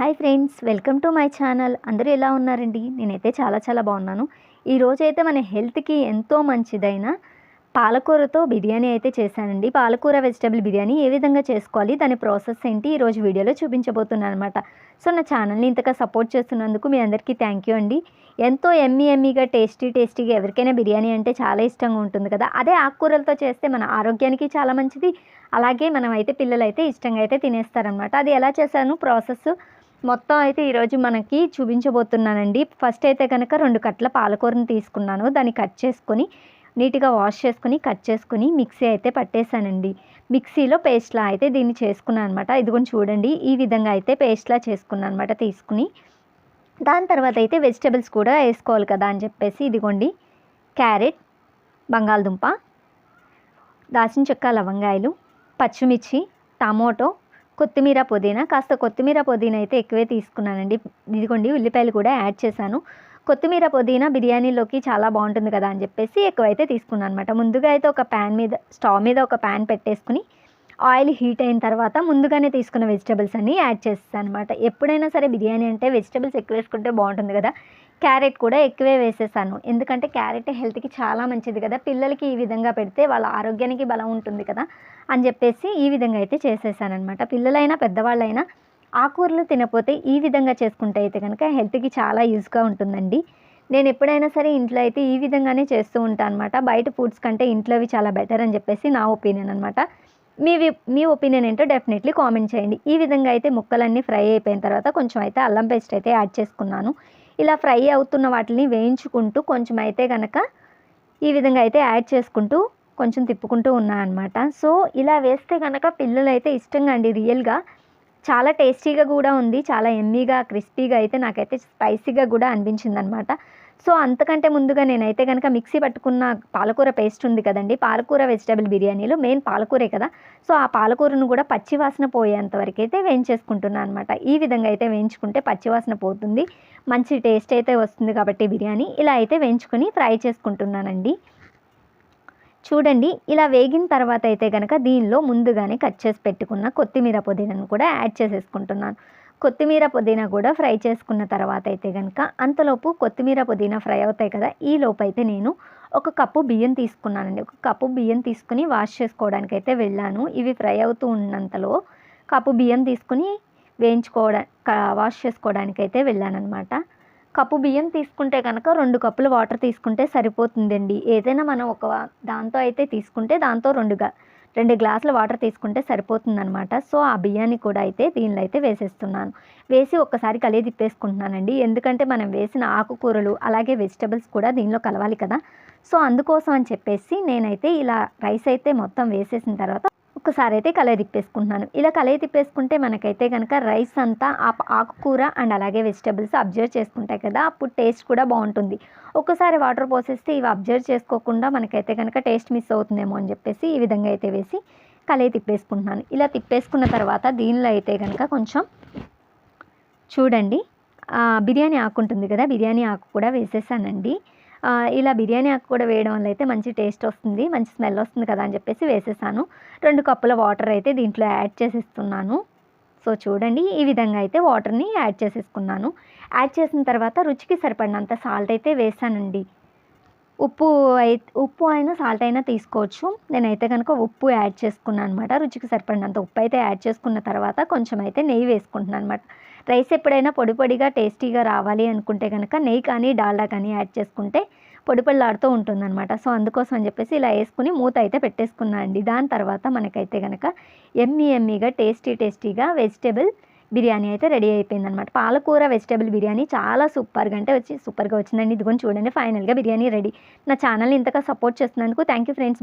Hi friends welcome to my channel. అందరూ ఎలా ఉన్నారండి? నేనైతే చాలా చాలా బాగున్నాను. ఈరోజు అయితే మన హెల్త్కి ఎంతో మంచిదైన పాలకూరతో బిర్యానీ అయితే చేశానండి. పాలకూర వెజిటబుల్ బిర్యానీ ఏ విధంగా చేసుకోవాలి దాని ప్రాసెస్ ఏంటి ఈరోజు వీడియోలో చూపించబోతున్నాను అనమాట సో నా ఛానల్ని ఇంతగా సపోర్ట్ చేస్తున్నందుకు మీ అందరికీ థ్యాంక్ యూ అండి. ఎంతో ఎమ్మీ ఎమ్మీగా టేస్టీ టేస్టీగా ఎవరికైనా బిర్యానీ అంటే చాలా ఇష్టంగా ఉంటుంది కదా. అదే ఆకుకూరలతో చేస్తే మన ఆరోగ్యానికి చాలా మంచిది. అలాగే మనం అయితే పిల్లలైతే అయితే ఇష్టంగా అయితే తినేస్తారనమాట అది ఎలా చేశాను? ప్రాసెస్ మొత్తం అయితే ఈరోజు మనకి చూపించబోతున్నానండి. ఫస్ట్ అయితే కనుక రెండు కట్ల పాలకూరని తీసుకున్నాను. దాన్ని కట్ చేసుకొని నీట్గా వాష్ చేసుకుని కట్ చేసుకుని మిక్సీ అయితే పట్టేశానండి. మిక్సీలో పేస్ట్లా అయితే దీన్ని చేసుకున్నాను అనమాట ఇదిగోని చూడండి ఈ విధంగా అయితే పేస్ట్లా చేసుకున్నాను అనమాట తీసుకుని. దాని తర్వాత అయితే వెజిటబుల్స్ కూడా వేసుకోవాలి కదా అని చెప్పేసి ఇదిగోండి క్యారెట్ బంగాళదుంప దాచిన చెక్క లవంగాయలు పచ్చిమిర్చి టమోటో కొత్తిమీర పుదీనా కాస్త కొత్తిమీర పుదీనా అయితే ఎక్కువే తీసుకున్నానండి. ఇదిగోండి ఉల్లిపాయలు కూడా యాడ్ చేశాను. కొత్తిమీర పుదీనా బిర్యానీలోకి చాలా బాగుంటుంది కదా అని చెప్పేసి ఎక్కువైతే తీసుకున్నాను అనమాట ముందుగా అయితే ఒక ప్యాన్ మీద స్టవ్ మీద ఒక ప్యాన్ పెట్టేసుకుని ఆయిల్ హీట్ అయిన తర్వాత ముందుగానే తీసుకున్న వెజిటబుల్స్ అన్నీ యాడ్ చేస్తాను అనమాట ఎప్పుడైనా సరే బిర్యానీ అంటే వెజిటబుల్స్ ఎక్కువ వేసుకుంటే బాగుంటుంది కదా. క్యారెట్ కూడా ఎక్కువే వేసేసాను. ఎందుకంటే క్యారెట్ హెల్త్కి చాలా మంచిది కదా. పిల్లలకి ఈ విధంగా పెడితే వాళ్ళ ఆరోగ్యానికి బలం ఉంటుంది కదా అని చెప్పేసి ఈ విధంగా అయితే చేసేసాను అనమాట పిల్లలైనా పెద్దవాళ్ళైనా ఆకూరలు తినపోతే ఈ విధంగా చేసుకుంటే అయితే కనుక హెల్త్కి చాలా యూజ్గా ఉంటుందండి. నేను ఎప్పుడైనా సరే ఇంట్లో అయితే ఈ విధంగానే చేస్తూ ఉంటాను అనమాట బయట ఫుడ్స్ కంటే ఇంట్లోవి చాలా బెటర్ అని చెప్పేసి నా ఒపీనియన్ అనమాట. మీ మీ ఒపీనియన్ ఏంటో డెఫినెట్లీ కామెంట్ చేయండి. ఈ విధంగా అయితే ముక్కలన్నీ ఫ్రై అయిపోయిన తర్వాత కొంచెం అయితే అల్లం పేస్ట్ అయితే యాడ్ చేసుకున్నాను. ఇలా ఫ్రై అవుతున్న వాటిని వేయించుకుంటూ కొంచెం అయితే కనుక ఈ విధంగా అయితే యాడ్ చేసుకుంటూ కొంచెం తిప్పుకుంటూ ఉన్నాను అనమాట సో ఇలా వేస్తే కనుక పిల్లలు అయితే ఇష్టంగా అండి రియల్గా చాలా టేస్టీగా కూడా ఉంది. చాలా ఎమ్మీగా క్రిస్పీగా అయితే నాకైతే స్పైసీగా కూడా అనిపించింది అనమాట సో అంతకంటే ముందుగా నేనైతే కనుక మిక్సీ పట్టుకున్న పాలకూర పేస్ట్ ఉంది కదండి. పాలకూర వెజిటబుల్ బిర్యానీలో మెయిన్ పాలకూరే కదా. సో ఆ పాలకూరను కూడా పచ్చివాసన పోయేంత వరకు అయితే వేయించేసుకుంటున్నాను అనమాట. ఈ విధంగా అయితే వేయించుకుంటే పచ్చివాసన పోతుంది. మంచి టేస్ట్ అయితే వస్తుంది కాబట్టి బిర్యానీ. ఇలా అయితే వేయించుకొని ఫ్రై చేసుకుంటున్నానండి. చూడండి ఇలా వేగిన తర్వాత అయితే కనుక దీనిలో ముందుగానే కట్ చేసి పెట్టుకున్న కొత్తిమీర పుదీనాను కూడా యాడ్ చేసేసుకుంటున్నాను. కొత్తిమీర పుదీనా కూడా ఫ్రై చేసుకున్న తర్వాత అయితే కనుక అంతలోపు కొత్తిమీర పుదీనా ఫ్రై అవుతాయి కదా ఈ లోపు అయితే నేను ఒక కప్పు బియ్యం తీసుకున్నానండి. ఒక కప్పు బియ్యం తీసుకుని వాష్ చేసుకోవడానికి అయితే వెళ్ళాను. ఇవి ఫ్రై అవుతూ ఉన్నంతలో కప్పు బియ్యం తీసుకుని వేయించుకోవడా వాష్ చేసుకోవడానికి అయితే వెళ్ళానమాట కప్పు బియ్యం తీసుకుంటే కనుక రెండు కప్పులు వాటర్ తీసుకుంటే సరిపోతుందండి. ఏదైనా మనం ఒక దాంతో అయితే తీసుకుంటే దాంతో రెండుగా రెండు గ్లాసుల వాటర్ తీసుకుంటే సరిపోతుందనమాట సో ఆ బియ్యాన్ని కూడా అయితే దీనిలో అయితే వేసేస్తున్నాను. వేసి ఒక్కసారి కలిగి తిప్పేసుకుంటున్నానండి. ఎందుకంటే మనం వేసిన ఆకుకూరలు అలాగే వెజిటబుల్స్ కూడా దీనిలో కలవాలి కదా. సో అందుకోసం అని చెప్పేసి నేనైతే ఇలా రైస్ అయితే మొత్తం వేసేసిన తర్వాత ఒక్కసారి అయితే కలయి తిప్పేసుకుంటున్నాను. ఇలా కలయి తిప్పేసుకుంటే మనకైతే కనుక రైస్ అంతా ఆ ఆకుకూర అండ్ అలాగే వెజిటబుల్స్ అబ్జర్వ్ చేసుకుంటాయి కదా అప్పుడు టేస్ట్ కూడా బాగుంటుంది. ఒక్కసారి వాటర్ పోసేస్తే ఇవి అబ్జర్వ్ చేసుకోకుండా మనకైతే కనుక టేస్ట్ మిస్ అవుతుందేమో అని చెప్పేసి ఈ విధంగా అయితే వేసి కలయి తిప్పేసుకుంటున్నాను. ఇలా తిప్పేసుకున్న తర్వాత దీనిలో అయితే కనుక కొంచెం చూడండి బిర్యానీ ఆకు ఉంటుంది కదా బిర్యానీ ఆకు కూడా వేసేసానండి. ఇలా బిర్యానీ ఆకు కూడా వేయడం వల్ల అయితే మంచి టేస్ట్ వస్తుంది మంచి స్మెల్ వస్తుంది కదా అని చెప్పేసి వేసేసాను. రెండు కప్పుల వాటర్ అయితే దీంట్లో యాడ్ చేసేస్తున్నాను. సో చూడండి ఈ విధంగా అయితే వాటర్ని యాడ్ చేసేసుకున్నాను. యాడ్ చేసిన తర్వాత రుచికి సరిపడినంత సాల్ట్ అయితే వేసానండి. ఉప్పు అయి ఉప్పు అయినా సాల్ట్ అయినా తీసుకోవచ్చు. నేనైతే కనుక ఉప్పు యాడ్ చేసుకున్నాను అనమాట రుచికి సరిపడినంత ఉప్పు అయితే యాడ్ చేసుకున్న తర్వాత కొంచెం అయితే నెయ్యి వేసుకుంటున్నాను అనమాట రైస్ ఎప్పుడైనా పొడి పొడిగా టేస్టీగా రావాలి అనుకుంటే కనుక నెయ్యి కానీ డాల్డా కానీ యాడ్ చేసుకుంటే పొడి ఉంటుందన్నమాట. సో అందుకోసం అని చెప్పేసి ఇలా వేసుకుని మూత అయితే పెట్టేసుకున్నా అండి. దాని తర్వాత మనకైతే కనుక ఎమ్మీ ఎమ్మీగా టేస్టీ టేస్టీగా వెజిటేబుల్ బిర్యానీ అయితే రెడీ అయిపోయిందనమాట పాలకూర వెజిటేబుల్ బిర్యానీ చాలా సూపర్గా అంటే వచ్చి సూపర్గా వచ్చిందండి. ఇదిగోని చూడండి ఫైనల్గా బిర్యానీ రెడీ. నా ఛానల్ని ఇంతగా సపోర్ట్ చేస్తున్నందుకు థ్యాంక్ యూ ఫ్రెండ్స్.